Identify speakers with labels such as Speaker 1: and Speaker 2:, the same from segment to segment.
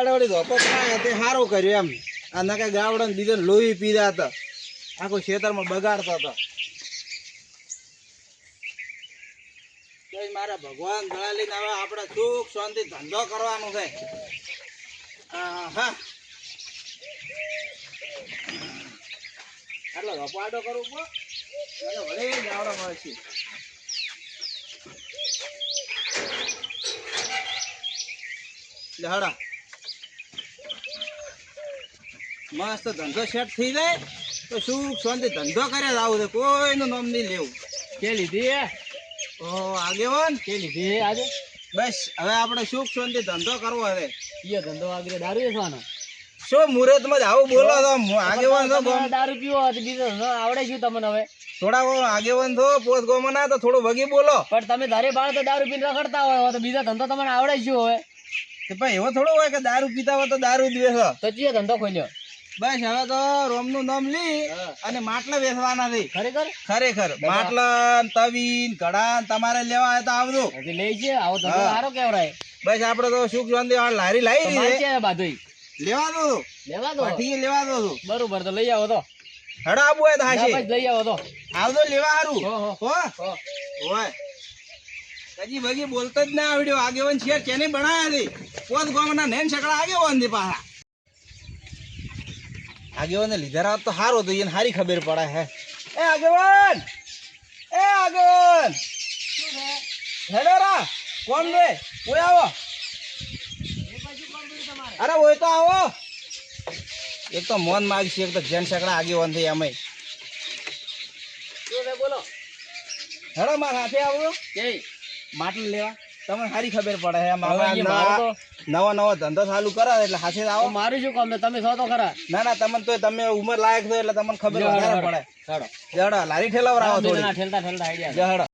Speaker 1: દાડે વળી ધોપો ખાય તે સારું કર્યું એમ. આ નકે ગાવડા ને બીજો લોહી પીધા હતા. આખો ખેતરમાં બગાડતા હતા. મારા ભગવાન ગળા લઈને આવે આપણે સુખ શાંતિ ધંધો કરવાનો છે. હા આટલો રપાડો કરવો પડે વળી ગાવડો મળે છે. હડા મસ્ત ધંધો સેટ થઈ જાય તો શું શાંતિ ધંધો કરે આવું છે કોઈનું નામ નહીં લેવું.
Speaker 2: કે લીધી
Speaker 1: ઓ આગેવાન
Speaker 2: કે લીધી આજે?
Speaker 1: બસ હવે આપણે સુખ શાંતિ ધંધો કરવો હવે.
Speaker 2: ઈયો ધંધો આગળ દારૂ વેચવાનો?
Speaker 1: શું મુહૂર્તમાં જ આવું બોલો તો આગેવાન તો
Speaker 2: દારૂ પીવો બીજો આવડે શું તમને હવે?
Speaker 1: થોડા આગેવાન થો પોત ગોમના તો થોડું વગી બોલો.
Speaker 2: પણ તમે ધારે બાળ તો દારૂ પીને રખડતા હોય તો બીજો ધંધો તમને આવડે શું હવે?
Speaker 1: કે ભાઈ એવો થોડો હોય કે દારૂ પીતા હોય તો દારૂ જ
Speaker 2: તો ચિયો ધંધો ખોલ્યો.
Speaker 1: બસ હવે તો રોમનું નામ લી અને માટલા વેચવાના છે.
Speaker 2: ખરેખર?
Speaker 1: ખરેખર. માટલા તવીન કડા તમારે લેવા તો આવજો.
Speaker 2: હજી લઈ છે આવો
Speaker 1: તો
Speaker 2: સારો કેવરાય.
Speaker 1: બસ આપણે તો સુખ વાળી લારી લાવી દીધી
Speaker 2: છે. બાધુઈ
Speaker 1: લેવા દો.
Speaker 2: લેવા દો.
Speaker 1: ઠીક લેવા દો.
Speaker 2: બરોબર તો લઈ આવો તો.
Speaker 1: હડા આબુ હોય તો હાશે
Speaker 2: લઈ આવો તો.
Speaker 1: આવજો લેવા હારું.
Speaker 2: હો, હો.
Speaker 1: હોય. કજી બગી બોલતો જ ના આવડ્યો. આગેવન છે કેને બનાયા હતી પોત ગામના નેન છકડા આગેવનથી પાછા. આગેવાને લીધા રાત તો સારો તો એને સારી ખબર પડે હે. એ આગેવાન! એ આગેવાન! હેડો રા કોણ રે? કોઈ આવો. અરે ઓય તો આવો. એક તો મોન માગશે એક તો જેન સકડા આગેવાન થઈ અમે
Speaker 2: છે બોલો.
Speaker 1: હેડો મારા હાથે આવો.
Speaker 2: કે
Speaker 1: માટલું લેવા. તમને સારી ખબર પડે છે. નવા નવો ધંધો ચાલુ કરે એટલે હાથે આવો.
Speaker 2: મારું શું કામ તમે છો તો ખરા.
Speaker 1: ના ના તમને તો તમે ઉંમર લાયક છો એટલે તમને ખબર વધારે પડે. જડો. લારી ઠેલાવરાવો થોડી.
Speaker 2: ઠેલતા ઠેલતા આઈડિયા
Speaker 1: જડો.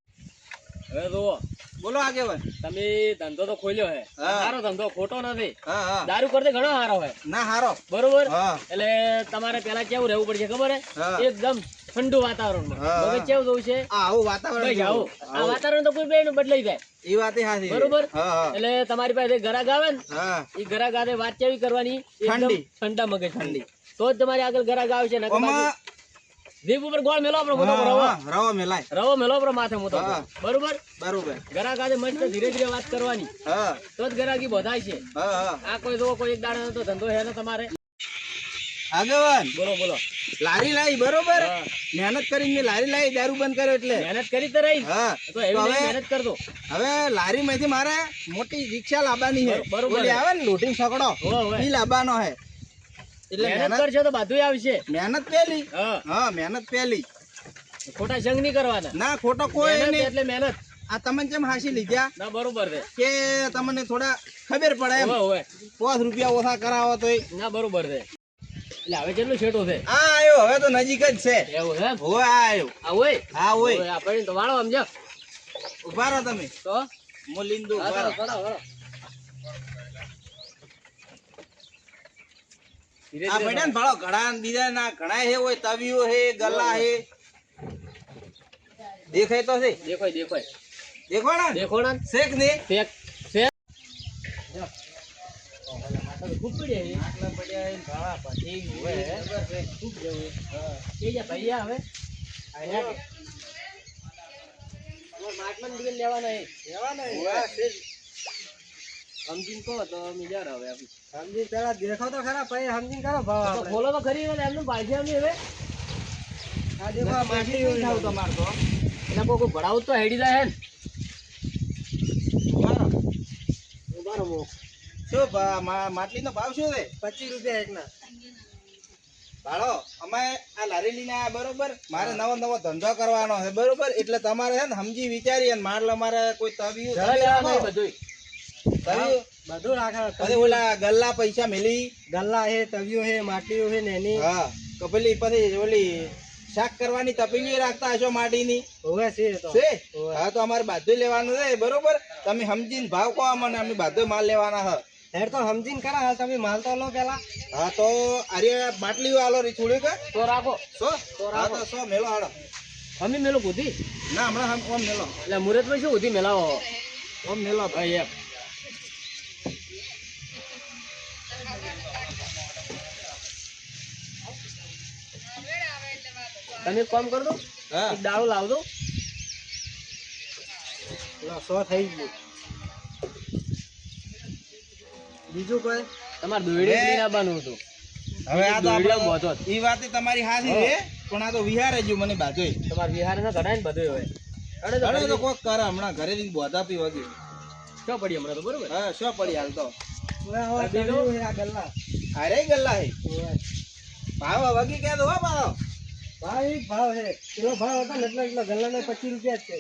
Speaker 2: હવે જુઓ.
Speaker 1: બોલો આગેવાન.
Speaker 2: તમે ધંધો તો ખોલ્યો હે. સારો ધંધો ખોટો નથી.
Speaker 1: હા હા.
Speaker 2: દારૂ કરતે ઘણો સારો હોય
Speaker 1: ના સારો
Speaker 2: બરોબર? એટલે તમારે પેલા કેવું રહેવું પડશે ખબર હે? એકદમ ઠંડુ વાતાવરણમાં.
Speaker 1: હા.
Speaker 2: કેવું જવું છે?
Speaker 1: આવું વાતાવરણ
Speaker 2: આવું. આ વાતાવરણ તો કોઈ બેનું બદલાઈ જાય.
Speaker 1: વાત
Speaker 2: બરોબર?
Speaker 1: હા હા.
Speaker 2: એટલે તમારી પાસે ગરાગ આવે ને
Speaker 1: હા.
Speaker 2: એ ગરાગ વાત કેવી કરવાની?
Speaker 1: ઠંડી.
Speaker 2: ઠંડા મગજ ઠંડી. તો જ તમારી આગળ ગરાગ આવશે ને ઉપર ગોળ મેલો આપણો મોટો રવો
Speaker 1: રવો મેલાય.
Speaker 2: રવો મેલો આપણો માથે મોટો. બરોબર?
Speaker 1: બરોબર.
Speaker 2: ગરાક આજે મસ્ત ધીરે ધીરે વાત કરવાની.
Speaker 1: હા.
Speaker 2: તો જ ગરાકી બધાય છે.
Speaker 1: હા હા.
Speaker 2: આ કોઈ જો કોઈ એક દાડા તો ધંધો હે ને તમારે?
Speaker 1: આગેવાન.
Speaker 2: બોલો બોલો.
Speaker 1: લારી લાવી બરોબર? મહેનત કરીને લારી લાવી દારૂ બંધ કર્યો એટલે.
Speaker 2: મહેનત કરી તો રહી.
Speaker 1: હા.
Speaker 2: તો એવી
Speaker 1: હવે
Speaker 2: મહેનત કરતો
Speaker 1: હવે લારી માંથી મારે મોટી રિક્ષા લાવવાની છે.
Speaker 2: બરોબર.
Speaker 1: આવે ને લોટિંગ સકડો
Speaker 2: એ હો.
Speaker 1: લાવવાનો છે એટલે
Speaker 2: મહેનત કરશો તો બધું આવશે.
Speaker 1: મહેનત પેલી
Speaker 2: હા.
Speaker 1: હા મહેનત પેલી
Speaker 2: ખોટા સંગ નહીં કરવાના.
Speaker 1: ના ખોટો કોઈ નહીં.
Speaker 2: એટલે મહેનત.
Speaker 1: આ તમને કેમ હાસી લીધા
Speaker 2: ના બરોબર છે.
Speaker 1: કે તમને થોડા ખબર પડે એમ. પાંચ રૂપિયા ઓછા કરાવો તો
Speaker 2: ના બરોબર છે. એટલે હવે કેટલું છેટો છે?
Speaker 1: આ આવ્યો હવે તો નજીક જ છે.
Speaker 2: એવું
Speaker 1: હવે આ આવ્યો
Speaker 2: આ હોય?
Speaker 1: હા હોય.
Speaker 2: આપણે તો વાળો સમજો
Speaker 1: ઊભા રહો તમે.
Speaker 2: તો?
Speaker 1: મોલિંદુ
Speaker 2: હા, ઊભા
Speaker 1: રહો.
Speaker 2: કરો, કરો. ધીરે
Speaker 1: આ મેડમ ભાળો ઘણા બીજા ના ઘણા હે હોય તવીઓ હે ગલ્લા હે. દેખાય તો છે?
Speaker 2: દેખોય દેખાય.
Speaker 1: દેખો ને?
Speaker 2: દેખો
Speaker 1: શેક ને?
Speaker 2: શેક શેક. ખૂબ પડ્યા
Speaker 1: આટલા પડ્યા ભાળા પછી
Speaker 2: ખૂબ જવું. એ જા ભૈયા હવે લેવાના.
Speaker 1: લેવાના હે?
Speaker 2: સમજીને કહો તો મિજાર હવે.
Speaker 1: સમજી પેલા દેખો તો ખરા પછી સમજીને કરો ભાવ.
Speaker 2: ખોલો તો ખરી હવે એમનું પાડશે અમે હવે
Speaker 1: આ દેખો નહીં થાવ તમારે તો.
Speaker 2: એટલે કોઈ ભરાવું તો હેડી જાય હે ને
Speaker 1: ઊભા રહો.
Speaker 2: ઊભા રહો મો.
Speaker 1: શું માટલીનો ભાવ શું છે પચીસ રૂપિયા એકના ભાડો અમે આ લારી લઈને બરોબર મારે નવો નવો ધંધો કરવાનો છે બરોબર એટલે તમારે છે ને સમજી વિચારી અને મારે અમારે કોઈ તવિયું
Speaker 2: જરા લેવાનું એ બધુંય.
Speaker 1: તવિયું
Speaker 2: બધું રાખે.
Speaker 1: પછી ઓલા ગલ્લા પૈસા મેલી.
Speaker 2: ગલ્લા હે તવિયો હે માટલીઓ હે નેની.
Speaker 1: હા તો પેલી પછી ઓલી શાક કરવાની તપેલી રાખતા હશો માટીની
Speaker 2: હોવે છે તો.
Speaker 1: છે? હા તો અમારે બધું લેવાનું છે બરોબર? તમે સમજીને ભાવ કહો અમને અમે બધો માલ લેવાના છે.
Speaker 2: હેડ તો સમજીને કરા હાલ તમે માલ તો લો પેલા.
Speaker 1: હા તો અરે બાટલીઓ આલો રી થોડીક
Speaker 2: તો રાખો.
Speaker 1: સો? હા તો સો મેલો હાડો
Speaker 2: અમે મેલો કુધી
Speaker 1: ના હમણાં હમ કોમ મેલો.
Speaker 2: એટલે મુહૂર્તમાં શું ગુધી મેલાવો?
Speaker 1: કોમ મેલો
Speaker 2: ભાઈ એમ. તમે કામ કરો
Speaker 1: હા.
Speaker 2: એક દારૂ લાવ દો
Speaker 3: સો થઈ ગયું. બીજું કોઈ?
Speaker 2: તમારે
Speaker 1: હવે-
Speaker 2: આવવાનું હતું.
Speaker 1: હવે આ તો આપણે
Speaker 2: જ.
Speaker 1: વાત તમારી હાસી છે પણ આ તો વિહારે જ્યું મને બાજોય
Speaker 2: તમારે વિહાર ના ને બધું હોય અરે તો
Speaker 1: કોક કરે હમણાં ઘરે થી બોધા પી વગી.
Speaker 2: શો પડી હમણાં તો બરોબર?
Speaker 1: હા શો પડી હાલ તો.
Speaker 2: બીજું?
Speaker 1: અરે ગલ્લા હે. ભાવ વગી કે દો હો ભાવ
Speaker 3: એક ભાવ છે કિલો ભાવ હતો ને એટલે એટલે ગલ્લાના પચીસ રૂપિયા જ છે.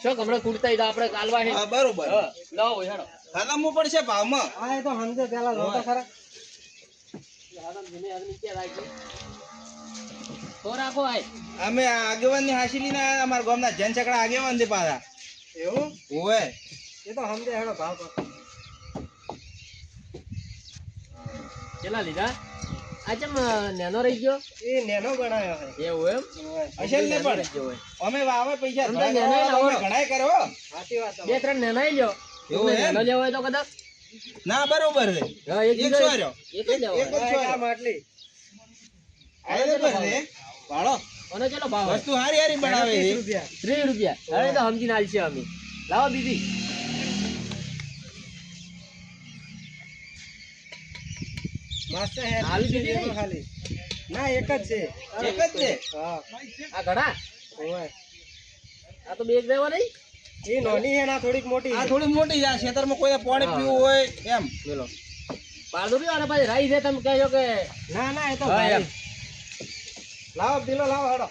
Speaker 2: શું હમણાં કુર્તા તો આપણે કાલવા છે
Speaker 1: હા બરોબર.
Speaker 2: હા, લાવો હેડો.
Speaker 1: પડશે ભાવમાં.
Speaker 3: હા એ તો સમજો પેલા જોતો ખરા.
Speaker 1: અમે આગેવાનની હાસીલી ના અમારા ગામના જન ચકડા આગેવાન છે પાછા.
Speaker 3: એવું?
Speaker 1: ઓવે.
Speaker 3: એ તો સમજે હેડો ભાવ
Speaker 2: કેટલા લીધા? આ ચમ નેનો રહી ગયો.
Speaker 3: એ નેનો બનાવ્યો છે.
Speaker 2: એવું એમ?
Speaker 1: અસલ ને પણ.
Speaker 2: હોય.
Speaker 1: અમે વાવે પૈસા
Speaker 2: અમે
Speaker 1: ઘણા
Speaker 2: લાવો.
Speaker 1: ઘણાય કર્યો
Speaker 3: સાચી વાત
Speaker 2: બે ત્રણ નેનાઈ લ્યો
Speaker 1: એવું?
Speaker 2: નેનો લેવો હોય તો કદાચ.
Speaker 1: ના બરોબર છે.
Speaker 2: એક
Speaker 1: એક
Speaker 2: બીજો એક જ લેવો.
Speaker 1: એક જ સો
Speaker 3: માટલી.
Speaker 1: આ બરોબર છે. ભાડો
Speaker 2: અને ચલો ભાવ
Speaker 1: વસ્તુ હારી હારી બનાવે
Speaker 3: ત્રીસ
Speaker 1: છે.
Speaker 3: રૂપિયા.
Speaker 2: ત્રીસ રૂપિયા. હવે તો સમજીને આલશે અમે. લાવો બીજી.
Speaker 3: મસ્ત હે
Speaker 2: આવી દીધી
Speaker 3: ખાલી ના એક જ છે.
Speaker 1: એક જ છે?
Speaker 3: હા.
Speaker 2: આ ઘડા
Speaker 3: ઓવે.
Speaker 2: આ તો બે એક દેવા નહીં?
Speaker 3: એ નાની છે ને આ થોડીક મોટી
Speaker 1: આ
Speaker 3: થોડીક
Speaker 1: થોડી મોટી છે આ ખેતરમાં કોઈ પાણી પીવું હોય એમ.
Speaker 2: બોલો પાડો બી અને પછી રાઈ છે? તમે કહેજો કે
Speaker 3: ના ના એ તો
Speaker 2: હા, એમ.
Speaker 3: લાવો પેલો લાવો હેડો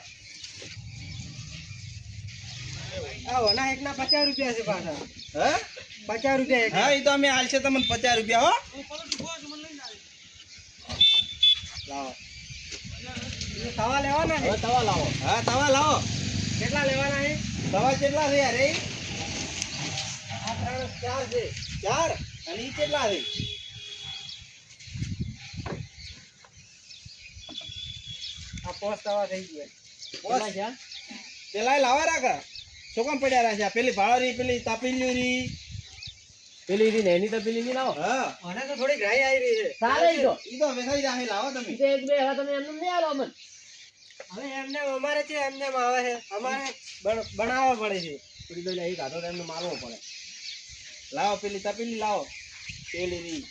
Speaker 3: આ ના એક ના પચાસ રૂપિયા છે પાછા.
Speaker 1: હા?
Speaker 3: પચાસ રૂપિયા એક.
Speaker 1: હા એ તો અમે હાલશે તમને પચાસ રૂપિયા હો.
Speaker 3: લાવો. તવા લેવાના છે?
Speaker 2: તવા લાવો.
Speaker 1: હા તવા લાવો.
Speaker 3: કેટલા લેવાના છે?
Speaker 1: તવા કેટલા છે યાર
Speaker 3: આ ત્રણ ચાર છે.
Speaker 1: ચાર? અને ઈ કેટલા છે?
Speaker 3: આ પોસ્ટ તવા થઈ ગયા.
Speaker 2: કેટલા છે?
Speaker 1: પેલા લાવા રાખા. શું કામ પડ્યા રાખ્યા આ પેલી ભાળરી પેલી તાપીલ્યું રી
Speaker 2: પેલી રી નેની તો પેલી રી લાવો.
Speaker 1: હા.
Speaker 3: મને તો થોડી ગ્રાઈ આવી રહી છે.
Speaker 2: સારે ઈ તો.
Speaker 1: ઈ તો વેસાઈ જાહે લાવો તમે.
Speaker 2: ઈ તો એક બે હવે તમે એમનું નહીં આલો અમને.
Speaker 3: હવે એમને અમારે છે એમને આવે છે. અમારે બન- બનાવવા પડે છે.
Speaker 2: પેલી તો એક હાથો એમને મારવો પડે.
Speaker 1: લાવો પેલી તપેલી લાવો. પેલી રી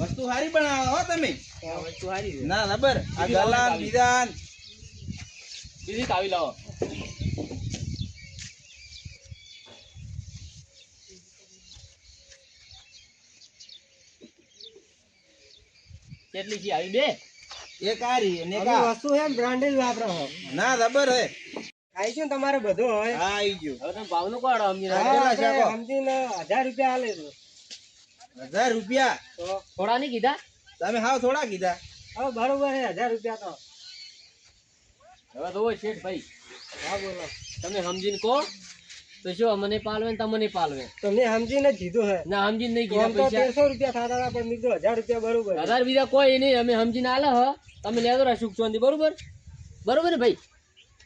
Speaker 1: વસ્તુ સારી બનાવો હો તમે.
Speaker 2: વસ્તુ સારી
Speaker 1: ના રબર આ ગલાન બીજાન.
Speaker 2: બીજી કાવી લાવો. કેટલી છે આવી બે?
Speaker 1: એક આ રી અને એક આ.
Speaker 3: વસ્તુ છે બ્રાન્ડેડ વાપરો
Speaker 1: ના રબર હે.
Speaker 3: આઈ ગયું તમારે બધું હોય.
Speaker 1: હા આઈ ગયું.
Speaker 2: હવે તમે ભાવનું
Speaker 3: કાઢો
Speaker 1: કહો?
Speaker 3: સમજીને હજાર રૂપિયા આલે તો
Speaker 1: હજાર રૂપિયા?
Speaker 3: તો
Speaker 2: થોડા નહીં કીધા?
Speaker 1: તમે હાવ થોડા કીધા.
Speaker 3: હવે બરોબર હે હજાર રૂપિયા તો.
Speaker 2: હવે તો ઓય શેઠ ભાઈ
Speaker 3: હા બોલો.
Speaker 2: તમે સમજીને કહો. તો શું અમને પાલવે તમને પાલવે.
Speaker 3: તો મેં સમજીને કીધું હે.
Speaker 2: ના સમજીને નહીં કીધા પૈસા.
Speaker 3: તેરસો રૂપિયા થતા હતા પણ મેં હજાર રૂપિયા બરોબર
Speaker 2: હજાર બીજા કોઈ નહીં અમે સમજીને આલે હ. તમે લેતો રહો સુખ ચોંધી બરોબર? બરોબર ને ભાઈ?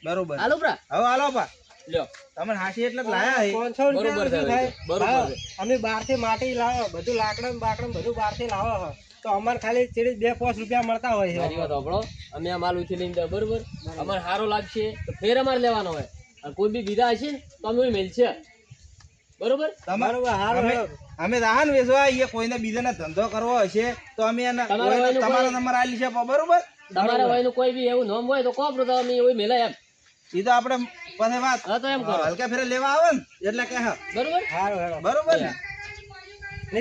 Speaker 1: બરોબર.
Speaker 2: હાલો પ્રા
Speaker 1: હવે હાલો પા
Speaker 2: લ્યો
Speaker 1: તમને હાસી એટલે લાયા હે.
Speaker 3: પાંચસો રૂપિયા
Speaker 2: બરોબર
Speaker 3: અમે બહારથી માટી લાવો બધું લાકડા બાકડા બધું બહારથી લાવો છો તો અમારે ખાલી ચીડી બે પાંચ રૂપિયા મળતા હોય
Speaker 2: મારી
Speaker 3: છે
Speaker 2: વાત સાંભળો. અમે આ માલ ઉછી લઈને બરોબર? અમારે સારો લાગશે તો ફેર અમારે લેવાનો હોય. કોઈ બી બીજા હશે તો અમે મેલશે. બરોબર?
Speaker 1: તમારે અમે રાહન વેચવા એ કોઈને બીજાને ધંધો કરવો હશે તો અમે એને
Speaker 2: તમારા
Speaker 1: નંબર આલી છે બરોબર?
Speaker 2: તમારા હોય કોઈ બી એવું નામ હોય તો કોપરો તો અમે એવું મેલે એમ.
Speaker 1: એ તો આપણે પછી વાત
Speaker 2: હા તો એમ કરો.
Speaker 1: હલકા ફેરે લેવા આવે ને એટલે કે હા.
Speaker 2: બરોબર?
Speaker 3: હારું હારું.
Speaker 1: બરોબર ને?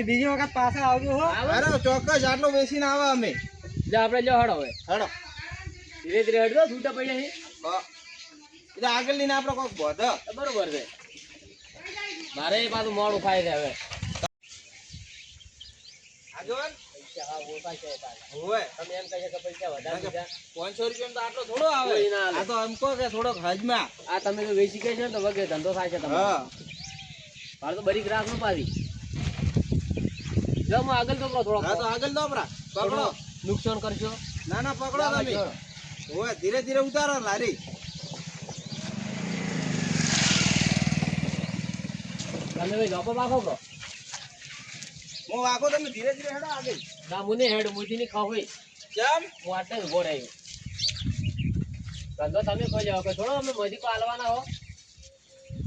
Speaker 3: બીજી વખત પાછા આવજો હો.
Speaker 1: અરે ચોક્કસ આટલું વેચીને આવે અમે.
Speaker 2: જો આપણે જો હડો હોય
Speaker 1: હડો
Speaker 2: ધીરે ધીરે હડો છૂટા પડ્યા છે
Speaker 1: હા. એ તો આગળ લઈને આપણે કોઈક બોધ
Speaker 2: બરોબર છે. મારે એ પાછું મોડું ખાય છે હવે.
Speaker 1: આગળ
Speaker 2: પૈસા હા ઓછા છે તમે એમ કહે છે કે પૈસા વધારે
Speaker 1: પાંચસો રૂપિયા થોડો આવે.
Speaker 2: કોઈ ના
Speaker 1: તો કે થોડોક હજમાં
Speaker 2: આ તમે વેચી કે છે ને તો વગેરે ધંધો થાય છે તમારો. મારે તો બરી ગ્રાહકનું પાડી. જો હું આગળ તો થોડો
Speaker 1: હા તો આગળ દો આપણા પકડો.
Speaker 2: નુકસાન કરશો?
Speaker 1: ના ના પકડો તમે. ધીરે ધીરે ઉતારો લારી.
Speaker 2: તમે ભાઈ જોપો પાકો કો
Speaker 1: હું વાગો તમે ધીરે ધીરે હેડો આગળ.
Speaker 2: ના મુને હેડ મુજી ની ખાવ હોય
Speaker 1: કેમ?
Speaker 2: હું આટલે ઊભો રહ્યો ધંધો તમે કોઈ જાવ કે થોડો અમે મજી કો હાલવાના હો.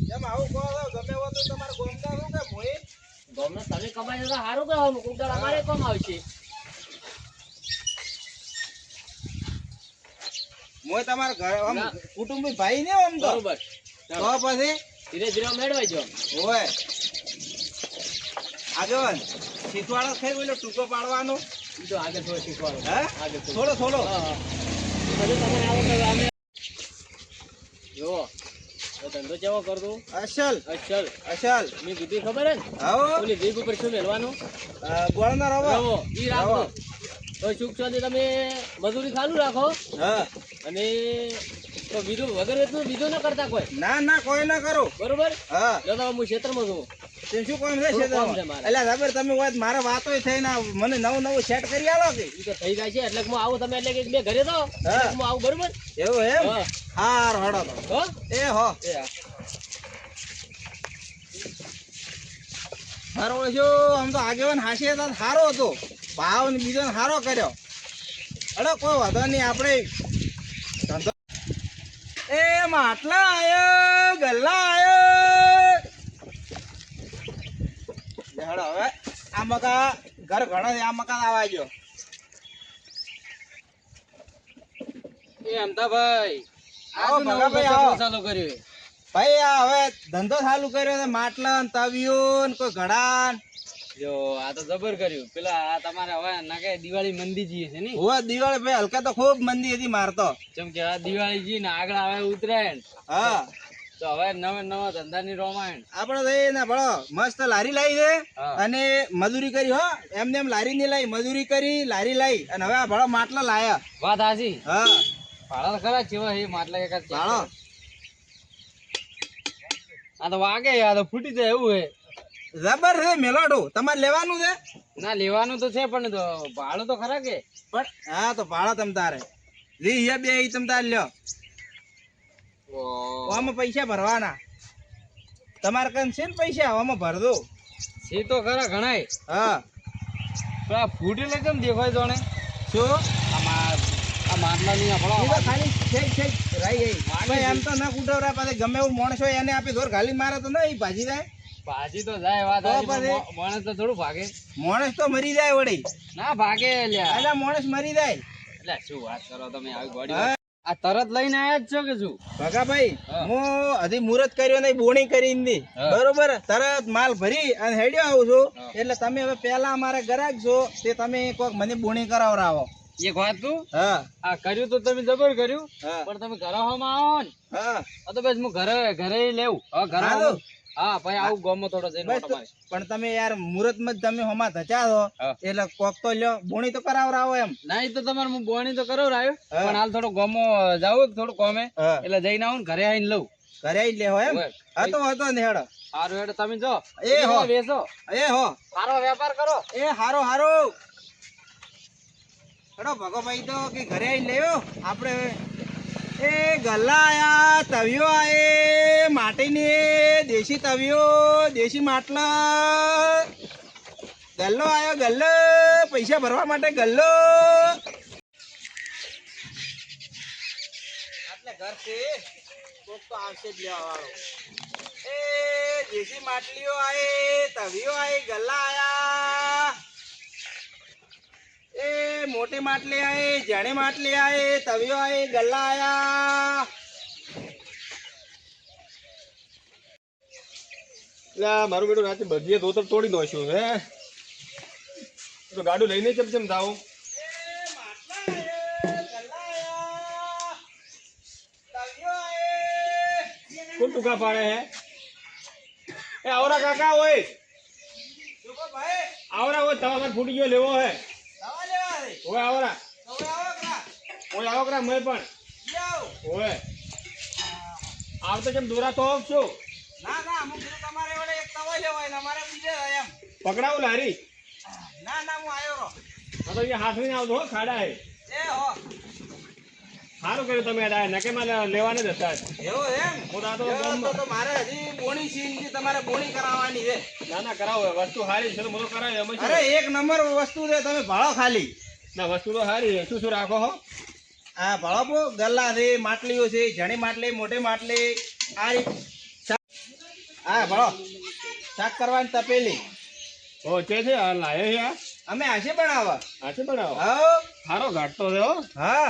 Speaker 1: કેમ આવું કહો છો? ગમે હોય તો તમારે ગોમતા શું કે મોઈ
Speaker 2: ગમે તમે કમાઈ તો સારું કહો કોક કુકડા અમારે કોમ આવશે.
Speaker 1: મોય તમારા ઘર આમ કુટુંબી ભાઈ ને આમ તો.
Speaker 2: બરોબર.
Speaker 1: તો પછી?
Speaker 2: ધીરે ધીરે મેળવાઈ જો.
Speaker 1: ઓય. આગળ શીખવાડો થઈ બોલો ટૂંકો પાડવાનો?
Speaker 2: તો આગળ થોડો શીખવાડો.
Speaker 1: હે?
Speaker 2: આગળ થોડો.
Speaker 1: થોડો
Speaker 2: હા, તમને જુઓ. ધંધો કેવો કરતો
Speaker 1: અસલ.
Speaker 2: અસલ.
Speaker 1: અસલ.
Speaker 2: મેં કીધી ખબર હે
Speaker 1: આવો.
Speaker 2: ઓલી જીભ ઉપર શું મેળવાનું
Speaker 1: ગોળના રવો.
Speaker 2: ઈ રાખો. તો સુખ શાંતિ તમે મજૂરી ચાલુ રાખો.
Speaker 1: હા.
Speaker 2: અને તો બીજું વગર વેતનું બીજું ન કરતા કોઈ.
Speaker 1: ના ના કોઈ ના કરો.
Speaker 2: બરોબર?
Speaker 1: હા.
Speaker 2: જો તો હું ક્ષેત્રમાં છું.
Speaker 1: તે શું કામ છે?
Speaker 2: મારે.
Speaker 1: એટલે ખબર તમે વાત મારા વાતો થઈ ને મને નવું નવું સેટ કરી આલો કે?
Speaker 2: ઈ તો થઈ જાય છે એટલે હું આવું તમે એટલે કે બે ઘરે તો?
Speaker 1: હા.
Speaker 2: આવું બરોબર?
Speaker 1: એવું એમ?
Speaker 2: હા.
Speaker 1: હાર હડો તો.
Speaker 2: હો?
Speaker 1: એ હો.
Speaker 2: એ હા.
Speaker 1: હારો જો આમ તો આગેવાન હાસી હતા સારો હતો. ભાવ ને બીજો હારો કર્યો. અરે કોઈ વાંધો નહીં આપણે માટલા આયો ગલ્લા આયો. હવે આ મકા ઘર ઘણો છે આ મકાન આવા ગયો
Speaker 4: એ અમદાભાઈ
Speaker 1: આવો ભગાભાઈ આવો.
Speaker 4: ચાલુ કર્યું
Speaker 1: ભાઈ આ હવે ધંધો ચાલુ કર્યો છે માટલા ને તવિયો ને કોઈ ઘડા ને.
Speaker 4: જો આ તો જબર કર્યું. પેલા આ તમારે હવે ના કે દિવાળી મંદીજી છે ને
Speaker 1: હોવે દિવાળી ભાઈ હલકા તો ખૂબ મંદી હતી મારતો
Speaker 4: જેમ કે આ દિવાળીજી ને આગળ આવે ઉત્તરાયણ.
Speaker 1: હા.
Speaker 4: તો હવે નવા નવા ધંધાની રોમાયણ.
Speaker 1: આપણે તો એ ના ભણો મસ્ત લારી લાવી છે અને મજૂરી કરી હો. એમને એમ લારી ની લાવી મજૂરી કરી લારી લાવી અને હવે આ ભણો માટલા લાયા.
Speaker 4: વાત હાજી
Speaker 1: હા.
Speaker 4: ભાડા ખરા કેવા એ માટલા એક check આ તો વાગે આ તો ફૂટી જાય એવું હે.
Speaker 1: જબર છે મેલોડું. તમારે લેવાનું છે?
Speaker 4: ના લેવાનું તો છે પણ ભાડો તો ખરા કે?
Speaker 1: પણ હા તો ભાડો તમ તારે. લી હિયા બે તમ તારે લ્યો. આમાં પૈસા ભરવાના. તમારે કન છે ને પૈસા? આમાં ભર દો
Speaker 4: છે તો ખરા ઘણાય.
Speaker 1: હા.
Speaker 4: પણ આ ફૂટેલા કેમ દેખાય જોણે?
Speaker 1: શું?
Speaker 4: આ માટલાની આપણો
Speaker 1: ખાલી છેક છેક રહી ગઈ. ભાઈ એમ તો ના કુટવરા પાસે ગમે એવું માણસ હોય એને આપી દોર. ગાલી મારે તો નહીં ભાજી જાય.
Speaker 4: ભાજી તો જાય વાત માણસ તો થોડું ભાગે.
Speaker 1: માણસ તો મરી જાય વળી.
Speaker 4: ના ભાગે
Speaker 1: એટલે માણસ મરી જાય.
Speaker 4: એટલે શું વાત કરો તમે? આવી ગોડી આ તરત લઈને આયા જ છો કે શું?
Speaker 1: ભગાભાઈ
Speaker 4: હા.
Speaker 1: હું હજી મુહૂર્ત કર્યો નહીં બોણી કરી દી. બરોબર? તરત માલ ભરી અને હેડ્યો આવું છું. એટલે તમે હવે પેલા અમારે ગ્રાહક છો તે તમે કોક મને બોણી કરાવરાવો.
Speaker 4: એક વાત તું
Speaker 1: હા.
Speaker 4: આ કર્યું તો તમે જબર કર્યું પણ તમે ઘરે હોમાં આવો ને.
Speaker 1: હા.
Speaker 4: તો બસ હું ઘરે ઘરે લેવું. ઘરે
Speaker 1: હા તો.
Speaker 4: હા ભાઈ આવું ગોમો થોડો જઈને.
Speaker 1: પણ તમે યાર મુહૂર્તમાં તમે હોમાં ધચા છો એટલે કોક તો લ્યો બોણી તો કરાવરાવો એમ.
Speaker 4: નહીં તો તમારે હું બોણી તો કરો રહ્યો પણ હાલ થોડો ગોમો જાવું થોડું કોમે. એટલે જઈને આવું ઘરે આવીને લઉં.
Speaker 1: ઘરે આઈ લેવો એમ. હતો હતો ને હેડો.
Speaker 4: હારો હેડો તમે જો.
Speaker 1: એ હો.
Speaker 4: વેચો
Speaker 1: એ હો.
Speaker 4: સારો વેપાર કરો.
Speaker 1: એ હારો હારો. હેડો ભગોભાઈ તો કે ઘરે આઈ લેવો આપણે એ ગલ્લા આયા તવિયો આયે માટીની દેશી તવિયો, દેશી માટલા. ગલ્લો આયો, ગલ્લો. પૈસા ભરવા માટે ગલ્લો. ઘર છે. કોક તો આવશે જ લેવા વાળો. એ દેશી માટલીઓ આયે તવિયો આયે ગલ્લા આયા મોટી માટલી આયે જાણી માટલી આયે તવિયો આયે ગલ્લા
Speaker 5: એટલે મારું બેટું રાતે બધીએ ધોતર તોડી નાખ્યું હે. તો ગાડું લઈને
Speaker 1: ચમ ચમ આયે
Speaker 5: કોણ ટૂંકા પાડે હે? એ આવરા કાકા હોય આવરા હોય તમારે ફૂટી ગયો લેવો હે.
Speaker 1: હવે આવો કરા
Speaker 5: હોય આવો કરા મેં પણ.
Speaker 1: જાઓ
Speaker 5: હોય આવતો કેમ દોરા તો છો.
Speaker 1: ના ના અમુક તમારે વડે એક તવો લેવાય ને અમારે બીજે એમ.
Speaker 5: પકડાવું લારી.
Speaker 1: ના ના હું આવ્યો
Speaker 5: રો તો અહીંયા હાથ આવતો હો ખાડા હે.
Speaker 1: એ હો.
Speaker 5: સારું કર્યું તમે આયા નકે મારે લેવાને જ હતા.
Speaker 1: એવો એમ?
Speaker 5: હું તો તો
Speaker 1: મારે હજી બોણી છે તમારે બોણી કરાવવાની છે.
Speaker 5: ના ના કરાવો. વસ્તુ સારી છે તો મને કરાવે એમ
Speaker 1: અરે એક નંબર વસ્તુ છે તમે ભાડો ખાલી.
Speaker 5: ના વસ્તુ તો સારી છે. શું શું રાખો હો?
Speaker 1: આ ભળપો ગલ્લા છે માટલીઓ છે જણી માટલી મોટી માટલી આ હા ભળો શાક કરવાની તપેલી.
Speaker 5: ઓ છે છે? આ લાયો છે
Speaker 1: અમે હાથે બનાવવા
Speaker 5: હાથે બનાવો?
Speaker 1: હા.
Speaker 5: સારો ઘાટતો છે હા.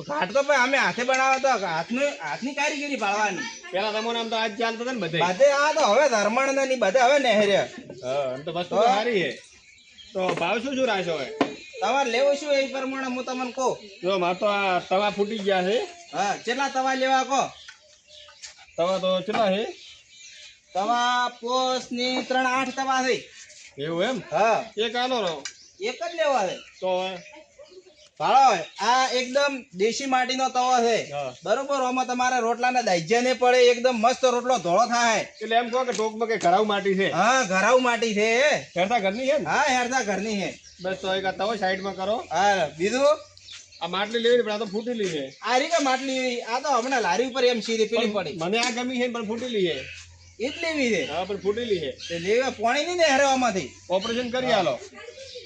Speaker 1: ઘાટ તો ભાઈ અમે હાથે બનાવવા તો હાથનું હાથની કારીગરી પાડવાની
Speaker 5: પેલા તમારું આમ તો આજ ચાલતો હતા ને બધે
Speaker 1: બધે આ તો હવે ધર્મણ ને બધે હવે નહેર્યા
Speaker 5: હા તો વસ્તુ સારી છે. તો ભાવ શું શું રાખશો હવે
Speaker 1: તમારે લેવું શું એ પ્રમાણે હું તમને કહું?
Speaker 5: જો મારે તો આ તવા ફૂટી ગયા છે.
Speaker 1: હા કેટલા તવા લેવા કહો?
Speaker 5: તવા તો કેટલા છે?
Speaker 1: તવા પોસની ત્રણ આઠ તવા છે.
Speaker 5: એવું એમ?
Speaker 1: હા.
Speaker 5: એક આલો રહો.
Speaker 1: એક જ લેવા છે.
Speaker 5: તો
Speaker 1: આ એકદમ દેશી માટીનો તવો છે. બરોબર આમાં તમારે રોટલાના દાજ્યા ને પડે એકદમ મસ્ત રોટલો ધોળો થાય.
Speaker 5: એટલે એમ કહો કે ટોકમાં કે ઘરાવ માટી છે.
Speaker 1: હા ઘરાવ માટી છે.
Speaker 5: કરતા ઘરની છે
Speaker 1: હા હેરતા ઘરની છે.
Speaker 5: બસ તો એક તવો સાઈડમાં કરો.
Speaker 1: હા બીજું?
Speaker 5: આ માટલી લેવી પણ આ તો ફૂટેલી છે.
Speaker 1: આ રીતે માટલી આ તો હમણાં લારી ઉપર એમ સીધી પેલી પડી.
Speaker 5: મને આ ગમી છે પણ ફૂટેલી છે.
Speaker 1: એ જ લેવી છે.
Speaker 5: હા પણ ફૂટેલી છે.
Speaker 1: તે લેવા પોણી નહીં ને હરવામાંથી.
Speaker 5: ઓપરેશન કરી હાલો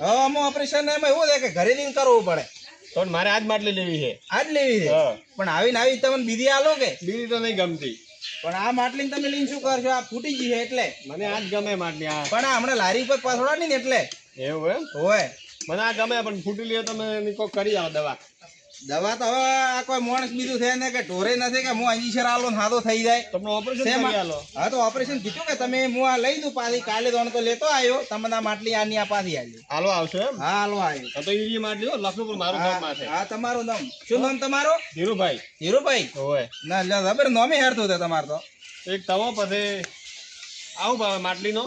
Speaker 1: હવે આમાં ઓપરેશન એમાં એવું છે કે ઘરે જઈને કરવું પડે.
Speaker 5: તો મારે આજ માટલી લેવી છે.
Speaker 1: આ જ લેવી છે? પણ આવીને આવી તમને બીજી આલો કે?
Speaker 5: બીજી તો નહીં ગમતી.
Speaker 1: પણ આ માટલી તમે લઈને શું કરશો? આ ફૂટી ગઈ છે એટલે.
Speaker 5: મને આજ ગમે માટલી આ
Speaker 1: પણ આ હમણાં લારી ઉપર પાછળવાની ને એટલે.
Speaker 5: એવું એમ?
Speaker 1: હોય.
Speaker 5: મને આ ગમે પણ ફૂટી લે તમે એની કોક કરી આવો દવા.
Speaker 1: દવા તો હવે આ કોઈ માણસ બીજું છે ને કે ઢોરે નથી કે હું અંજીશર આલો ને હાથો થઈ જાય.
Speaker 5: તમને ઓપરેશન આલો?
Speaker 1: હા તો ઓપરેશન કીધું કે તમે હું આ લઈ દઉં પાછી કાલે દોણ તો લેતો આવ્યો. તમને આ માટલી આની આ પાછી આવી
Speaker 5: હાલો આવશે
Speaker 1: હા હાલો આવ્યો.
Speaker 5: હા તો ઈ માટલી હો લખનપુર મારું નામ છે
Speaker 1: હા હા, તમારું નામ. શું નામ તમારો?
Speaker 5: ધીરુભાઈ.
Speaker 1: ધીરુભાઈ?
Speaker 5: હોય
Speaker 1: ના લે ખબર નોમે હેરતો છે તમારે તો.
Speaker 5: એક તવો પછી આવું ભાવે માટલીનો.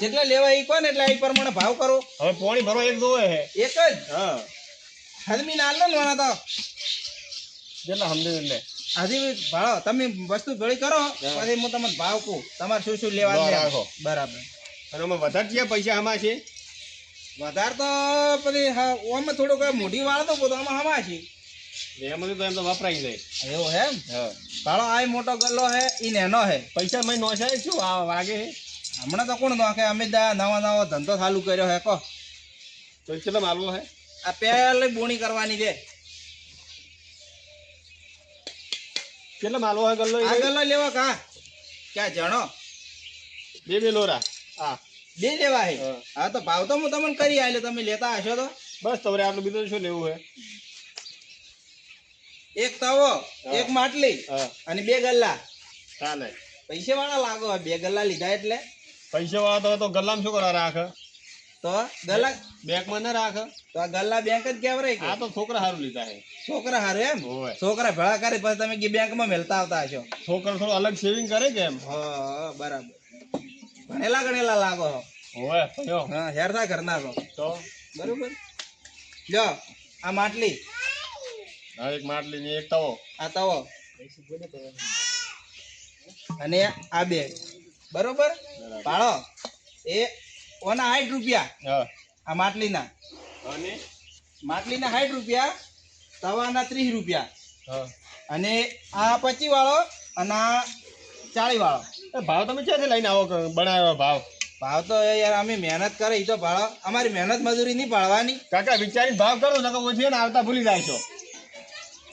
Speaker 1: જેટલા લેવા ઈ કોને એટલે એ પ્રમાણે ભાવ કરો.
Speaker 5: હવે પોણી ભરો એક જોવે છે
Speaker 1: એક જ?
Speaker 5: હા.
Speaker 1: ને મને તો.
Speaker 5: જેટલા સમજે એટલે
Speaker 1: હજી ભાડો તમે વસ્તુ ભેળી કરો પછી હું તમને ભાવ કહું. તમારે શું શું લેવા
Speaker 5: રાખો.
Speaker 1: બરાબર.
Speaker 5: અને અમે વધારે છે પૈસા હમા છે?
Speaker 1: વધારે તો પછી હા ઓમાં થોડુંક મોઢી વાળો તો બધું આમાં હમા છે.
Speaker 5: એમાંથી તો એમ તો વપરાઈ જાય
Speaker 1: એવું હે એમ?
Speaker 5: હા.
Speaker 1: ભાડો આ મોટો ગલ્લો હે ઈ નેનો હે
Speaker 5: પૈસા મેં નોંધાય શું આ વાગે
Speaker 1: હમણાં તો કોણ નોખે અમે નવા નવો ધંધો ચાલુ કર્યો હે કો
Speaker 5: તો કેટલો માલવો છે?
Speaker 1: આ પહેલે બોણી કરવાની છે.
Speaker 5: કેટલો માલવો આ ગલ્લો
Speaker 1: આ ગલ્લો લેવો કા? ક્યાં જણો?
Speaker 5: બે બે લોરા. હા.
Speaker 1: બે લેવા હે?
Speaker 5: હા.
Speaker 1: તો ભાવ તો હું તમને કરી આલ્યો. તમે લેતા હશો તો.
Speaker 5: બસ તમારે આટલું બીજું શું લેવું હે?
Speaker 1: એક તવો એક માટલી અને બે ગલ્લા.
Speaker 5: ચાલે.
Speaker 1: પૈસા વાળા લાગો બે ગલ્લા લીધા એટલે.
Speaker 5: પૈસા વાળા તો તો ગલ્લામાં શું કરવા રાખે?
Speaker 1: તો ગલ્લા
Speaker 5: બેંકમાં ના રાખે?
Speaker 1: તો આ ગલ્લા બેંક જ કેવરાય કે?
Speaker 5: આ તો છોકરા સારું લીધા છે.
Speaker 1: છોકરા હારું એમ? છોકરા ભેળા કરી પછી તમે કે બેંકમાં મેલતા આવતા હશો?
Speaker 5: છોકરા થોડું અલગ સેવિંગ કરે કે એમ?
Speaker 1: હા બરાબર. ભણેલા ગણેલા લાગો છો. હા હેરતા ઘરના છો
Speaker 5: તો?
Speaker 1: બરોબર. લ્યો આ માટલી.
Speaker 5: એક માટલી ને એક તવો.
Speaker 1: આ તવો. અને આ બે. બરોબર. પાડો. એ ઓના આઠ રૂપિયા.
Speaker 5: હા.
Speaker 1: આ માટલીના.
Speaker 5: અને
Speaker 1: માટલીના સાઠ રૂપિયા તવાના ત્રીસ રૂપિયા.
Speaker 5: હા.
Speaker 1: અને આ પચી વાળો અને આ ચાળી વાળો
Speaker 5: એ ભાવ તમે ક્યાંથી લઈને આવો બનાવ્યો ભાવ?
Speaker 1: ભાવ તો યાર અમે મહેનત કરે એ તો ભાડો અમારી મહેનત મજૂરી નહીં પાડવાની.
Speaker 5: કાકા વિચારીને ભાવ કરો ને ઓછી ને આવતા ભૂલી જાય છો.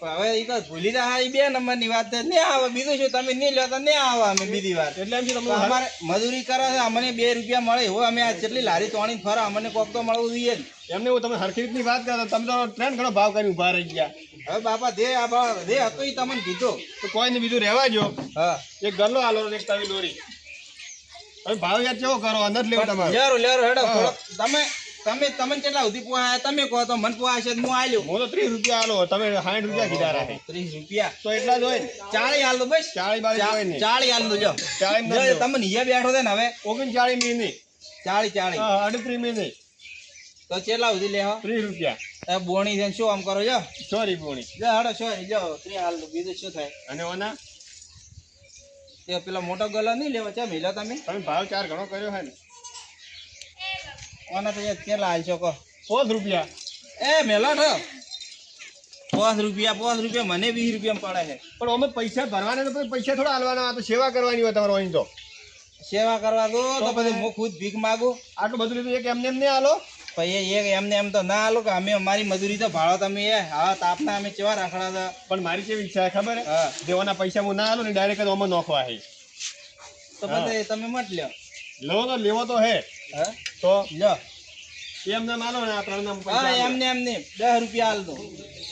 Speaker 1: હવે એ તો ભૂલી જાય એ બે નંબરની વાત નહીં આવે બીજું શું? તમે નહીં લો તો ને આવે અમે બીજી વાર.
Speaker 5: એટલે એમ છે
Speaker 1: અમારે મજૂરી કરે છે અમને બે રૂપિયા મળે. એવું અમે આ જેટલી લારી તોણી ફરે અમને કોક તો મળવું જોઈએ ને.
Speaker 5: એમને હું તમે હરખી રીતની વાત કરતા તમે તો ટ્રેન ઘણો ભાવ કરી ઊભા રહી ગયા.
Speaker 1: હવે બાપા જે આ જે હતો એ તમને કીધો.
Speaker 5: તો કોઈ ને બીજું રહેવા જો
Speaker 1: હા.
Speaker 5: એક ગલ્લો આલો એક તવી દોરી. હવે ભાવ યાર કેવો કરો? અંદર લેવો તમારે.
Speaker 1: લેરો લેરો હેડો તમે તમે તમે કેટલા સુધી પોહાય તમે કહો તો મને પોહાય છે હું આલ્યો.
Speaker 5: હું તો ત્રીસ રૂપિયા આલો તમે સાઠ રૂપિયા કીધા રાખે.
Speaker 1: ત્રીસ રૂપિયા.
Speaker 5: તો એટલા જ હોય
Speaker 1: ચાળી હાલ બસ.
Speaker 5: ચાળી બાળી હોય ને.
Speaker 1: ચાળી આલો જો.
Speaker 5: ચાળી
Speaker 1: જો તમે નીચે બેઠો છે ને હવે.
Speaker 5: ઓગણચાળીસ મી મિનિટ.
Speaker 1: ચાળી ચાળી
Speaker 5: અડત્રીસ મી નહીં
Speaker 1: તો કેટલા સુધી લેહો?
Speaker 5: ત્રીસ રૂપિયા.
Speaker 1: એ બોણી છે શું આમ કરો જો
Speaker 5: સોરી બોણી.
Speaker 1: જો હડો સોરી જો ત્રી હાલ બીજું શું થાય?
Speaker 5: અને ઓના?
Speaker 1: તે પેલા મોટો ગલો નહીં લેવો છે મેલા તમે?
Speaker 5: તમે ભાવ ચાર ઘણો કર્યો હે ને.
Speaker 1: ઓના તો કેટલા કેટલા હાલશો કહો?
Speaker 5: પાંચ રૂપિયા.
Speaker 1: એ મેલા તો. પાંચ રૂપિયા પાંચ રૂપિયા મને વીસ રૂપિયા પડે છે.
Speaker 5: પણ અમે પૈસા ભરવાના તો પૈસા થોડા હાલવાના આ તો સેવા કરવાની હોય તમારે અહીં તો.
Speaker 1: સેવા કરવા દો તો પછી હું ખુદ ભીખ માગું.
Speaker 5: આટલું બધું લીધું એક એમને એમ નહીં હાલો
Speaker 1: પછી એક એમને એમ તો ના આલો કે અમે અમારી મજૂરી તો ભાડો તમે એ હા તાપના અમે કેવા રાખડા હતા
Speaker 5: પણ મારી કેવી ઈચ્છા ખબર? હા. દેવાના પૈસા હું ના આલું ને ડાયરેક્ટ આમાં નોખવા હે
Speaker 1: તો પછી તમે મત લ્યો.
Speaker 5: લેવો તો લેવો તો હે.
Speaker 1: હા?
Speaker 5: તો
Speaker 1: લ્યો.
Speaker 5: એમ ના માનો ને આ ત્રણ
Speaker 1: એમને એમને દસ રૂપિયા હાલ દો.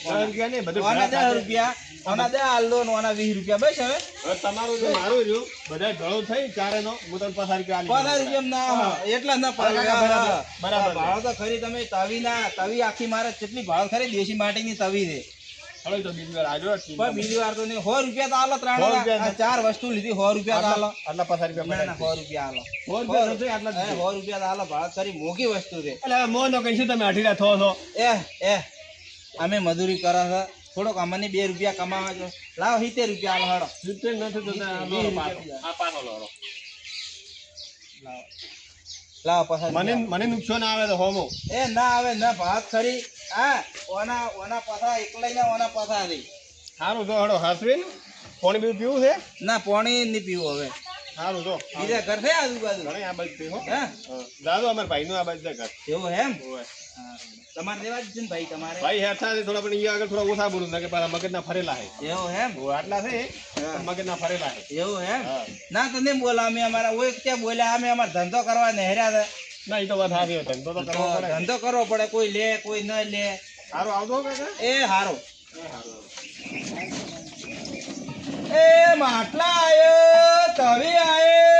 Speaker 5: રૂપિયા નહીં બધું
Speaker 1: ઓના દસ રૂપિયા ઓના દસ હાલ ને ઓના વીસ રૂપિયા બસ હવે.
Speaker 5: હવે તમારું જો મારું રહ્યું બધા ભેળું થઈ ચારે નો હું તને પચાસ રૂપિયા આલી
Speaker 1: રૂપિયા ના એટલા ના
Speaker 5: બરાબર, બરાબર.
Speaker 1: ભાડો તો ખરી તમે તવી ના તવી આખી મારે કેટલી ભાડો ખરી દેશી માટીની તવી છે.
Speaker 5: બીજી વાર
Speaker 1: તો નહીં. સો રૂપિયા તો આલો ત્રણ ચાર વસ્તુ લીધી સો રૂપિયા તો આલો.
Speaker 5: આટલા પચાસ રૂપિયા
Speaker 1: સો રૂપિયા આલો.
Speaker 5: સો રૂપિયા
Speaker 1: સો રૂપિયા તો આલો ભાડો ખરી મોંઘી વસ્તુ છે.
Speaker 5: એટલે મો નો કહીશું તમે અઢી થો છો.
Speaker 1: એ એ. અમે મજૂરી કરો છો. થોડોક અમને બે રૂપિયા કમાવા છો. લાવો સિત્તેર રૂપિયા આલો હાડો
Speaker 5: સિત્તેર નથી પાછો.
Speaker 1: લાવો. લાવો પસાર
Speaker 5: મને મને નુકસાન આવે તો હોમો.
Speaker 1: એ ના આવે ના ભાત ખરી. હા ઓના ઓના પથા એકલા ના ઓના દે
Speaker 5: સારું તો હડો હાસવીન. પાણી બીજું પીવું છે?
Speaker 1: ના પાણી નહીં પીવું હવે.
Speaker 5: સારું તો
Speaker 1: બીજા ઘર છે આજુબાજુ?
Speaker 5: ઘણે આ બાજુ પીવો.
Speaker 1: હા.
Speaker 5: દાદો અમારા ભાઈનું આ બાજુ છે ઘર.
Speaker 1: એવું એમ?
Speaker 5: ઓવે.
Speaker 1: તમારે દેવા જ છે ને ભાઈ તમારે?
Speaker 5: ભાઈ હેઠા છે થોડા પણ અહીંયા આગળ થોડા ઓછા બોલું કે પાછા મગજના ફરેલા છે
Speaker 1: એવું એમ?
Speaker 5: આટલા છે? મગજના ફરેલા છે
Speaker 1: એવું એમ? ના તો નહીં બોલા અમે અમારા ઓય ક્યાં બોલ્યા? અમે અમારો ધંધો કરવા નહેર્યા હતા
Speaker 5: ના એ તો વાત સારી ધંધો તો કરવો પડે.
Speaker 1: ધંધો કરવો પડે કોઈ લે કોઈ ન લે.
Speaker 5: સારો આવતો કાકા.
Speaker 1: એ હારો. એ માટલા આયો તવી આયે.